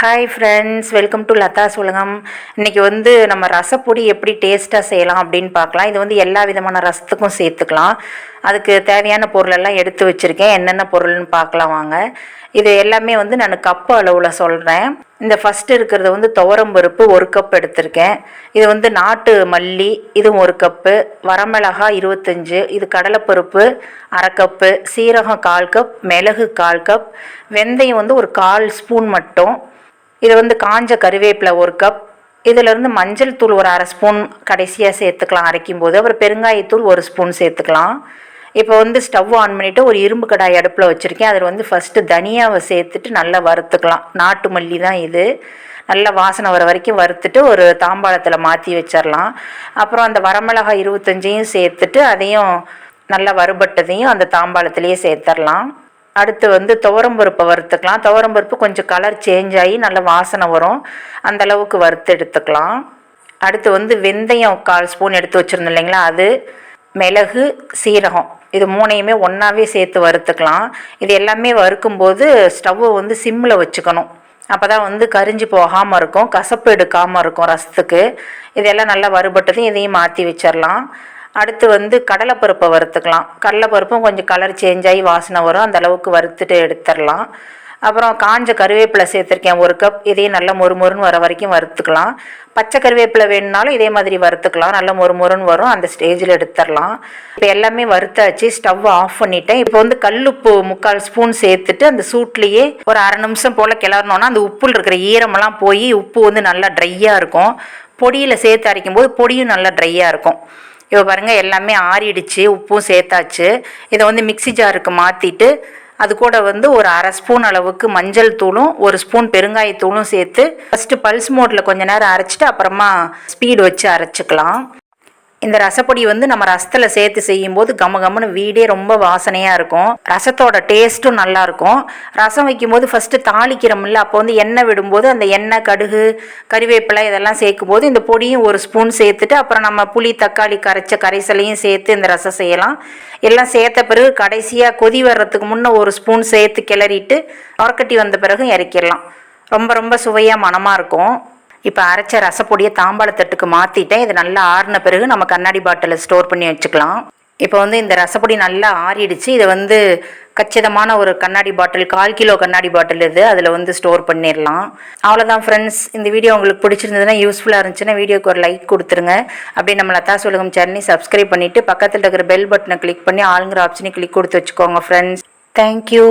Hi friends welcome to Latha உலகம் இன்றைக்கி வந்து நம்ம ரசப்பொடி எப்படி டேஸ்ட்டாக செய்யலாம் அப்படின்னு பார்க்கலாம். இது வந்து எல்லா விதமான ரசத்துக்கும் சேர்த்துக்கலாம். அதுக்கு தேவையான பொருளெல்லாம் எடுத்து வச்சுருக்கேன். என்னென்ன பொருள்னு பார்க்கலாம் வாங்க. இது எல்லாமே வந்து நான் கப்பு அளவில் சொல்கிறேன் இந்த ஃபஸ்ட்டு இருக்கிறது வந்து துவரம்பருப்பு ஒரு கப் எடுத்திருக்கேன். இது வந்து நாட்டு மல்லி இதுவும் ஒரு கப்பு வரமிளகாய் இருபத்தஞ்சு இது கடலைப்பருப்பு அரை கப்பு சீரகம் கால் கப் மிளகு கால் கப். வெந்தயம் வந்து ஒரு கால் ஸ்பூன் மட்டும். இது வந்து காஞ்ச கருவேப்பிலை ஒரு கப் இதிலேருந்து மஞ்சள் தூள் ஒரு அரை ஸ்பூன் கடைசியாக சேர்த்துக்கலாம். அரைக்கும் போது அப்புறம் பெருங்காயத்தூள் ஒரு ஸ்பூன் சேர்த்துக்கலாம். இப்போ வந்து ஸ்டவ் ஆன் பண்ணிவிட்டு ஒரு இரும்பு கடாய் அடுப்பில் வச்சுருக்கேன். அதில் வந்து ஃபஸ்ட்டு தனியாவை சேர்த்துட்டு நல்லா வறுத்துக்கலாம். நாட்டு மல்லி தான் இது. நல்லா வாசனை வர வரைக்கும் வறுத்துட்டு ஒரு தாம்பாளத்தில் மாற்றி வச்சிடலாம் அப்புறம் அந்த வரமிளகாய் இருபத்தஞ்சையும் சேர்த்துட்டு அதையும் நல்லா வறுபட்டதையும் அந்த தாம்பாளத்துலேயே சேர்த்துடலாம் அடுத்து வந்து துவரம்பருப்பை வறுத்துக்கலாம். துவரம்பருப்பு கொஞ்சம் கலர் சேஞ்ச் ஆகி நல்ல வாசனை வரும். அந்தளவுக்கு வறுத்து எடுத்துக்கலாம். அடுத்து வந்து வெந்தயம் கால் ஸ்பூன் எடுத்து வச்சுருந்தோம் இல்லைங்களா? அது மிளகு சீரகம். இது மூணையுமே ஒன்றாவே சேர்த்து வறுத்துக்கலாம். இது எல்லாமே வறுக்கும்போது ஸ்டவ்வை வந்து சிம்மில் வச்சுக்கணும். அப்போ தான் வந்து கரிஞ்சு போகாமல் இருக்கும். கசப்பு எடுக்காமல் இருக்கும் ரசத்துக்கு. இதெல்லாம் நல்லா வறுபட்டதும் இதையும் மாற்றி வச்சிடலாம் அடுத்து வந்து கடலைப்பருப்பை வறுத்துக்கலாம். கடலைப்பருப்பும் கொஞ்சம் கலர் சேஞ்ச் ஆகி வாசனை வரும். அந்தளவுக்கு வறுத்துட்டு எடுத்துடலாம். அப்புறம் காஞ்ச கருவேப்பிலை சேர்த்துருக்கேன். ஒரு கப் இதையும் நல்லா மொறுமொறுன்னு வர வரைக்கும் வறுத்துக்கலாம். பச்சை கருவேப்பிலை வேணுனாலும் இதே மாதிரி வறுத்துக்கலாம். நல்லா மொறுமொறுன்னு வரும். அந்த ஸ்டேஜில் எடுத்துடலாம். இப்போ எல்லாமே வறுத்தாச்சு. ஸ்டவ் ஆஃப் பண்ணிட்டேன். இப்போ வந்து கல்லுப்பு முக்கால் ஸ்பூன் சேர்த்துட்டு அந்த சூட்லேயே ஒரு அரை நிமிஷம் போல் கிளறணுன்னா அந்த உப்புல இருக்கிற ஈரமெல்லாம் போய் உப்பு வந்து நல்லா ட்ரையாக இருக்கும். பொடியில் சேர்த்து அரைக்கும் போது பொடியும் நல்லா ட்ரையாக இருக்கும். இப்போ பாருங்கள் எல்லாமே ஆறிடுச்சு உப்பும் சேர்த்தாச்சு. இதை வந்து மிக்சி ஜாருக்கு மாற்றிட்டு அது கூட வந்து ஒரு அரை ஸ்பூன் அளவுக்கு மஞ்சள் தூளும் ஒரு ஸ்பூன் பெருங்காயத்தூளும் சேர்த்து ஃபஸ்ட்டு பல்ஸ் மோட்டில் கொஞ்ச நேரம் அரைச்சிட்டு அப்புறமா ஸ்பீடு வச்சு அரைச்சிக்கலாம். இந்த ரசப்பொடி வந்து நம்ம ரசத்தில் சேர்த்து செய்யும்போது கம கம்முன்னு வீடே ரொம்ப வாசனையாக இருக்கும். ரசத்தோட டேஸ்ட்டும் நல்லாயிருக்கும் ரசம் வைக்கும்போது ஃபஸ்ட்டு தாளிக்கிறோம்ல அப்போ வந்து எண்ணெய் விடும்போது அந்த எண்ணெய் கடுகு கறிவேப்பிலை இதெல்லாம் சேர்க்கும் போது இந்த பொடியும் ஒரு ஸ்பூன் சேர்த்துட்டு அப்புறம் நம்ம புளி தக்காளி கரைச்ச கரைசலையும் சேர்த்து இந்த ரசம் செய்யலாம். எல்லாம் சேர்த்த பிறகு கடைசியாக கொதி வர்றதுக்கு முன்னே ஒரு ஸ்பூன் சேர்த்து கிளறிட்டு உரக்கட்டி வந்த பிறகு இறக்கிடலாம். ரொம்ப ரொம்ப சுவையாக மனமாக இருக்கும். இப்போ அரைச்ச ரசப்பொடியை தாம்பாளத்தட்டுக்கு மாற்றிட்டேன் இது நல்லா ஆறின பிறகு நம்ம கண்ணாடி பாட்டிலில் ஸ்டோர் பண்ணி வச்சுக்கலாம். இப்போ வந்து இந்த ரசப்பொடி நல்லா ஆறிடுச்சு. இதை வந்து கச்சிதமான ஒரு கண்ணாடி பாட்டில் கால் கிலோ கண்ணாடி பாட்டில் இது அதில் வந்து ஸ்டோர் பண்ணிடலாம். அவ்வளோதான் ஃப்ரெண்ட்ஸ் இந்த வீடியோ உங்களுக்கு பிடிச்சிருந்ததுன்னா யூஸ்ஃபுல்லாக இருந்துச்சுன்னா வீடியோக்கு ஒரு லைக் கொடுத்துருங்க. அப்படியே நம்ம லதா சொல்லுகம் சேனலை சப்ஸ்கிரைப் பண்ணிவிட்டு பக்கத்தில் இருக்கிற பெல் பட்டனை கிளிக் பண்ணி ஆளுங்கிற ஆப்ஷனை கிளிக் கொடுத்து வச்சுக்கோங்க ஃப்ரெண்ட்ஸ் தேங்க்யூ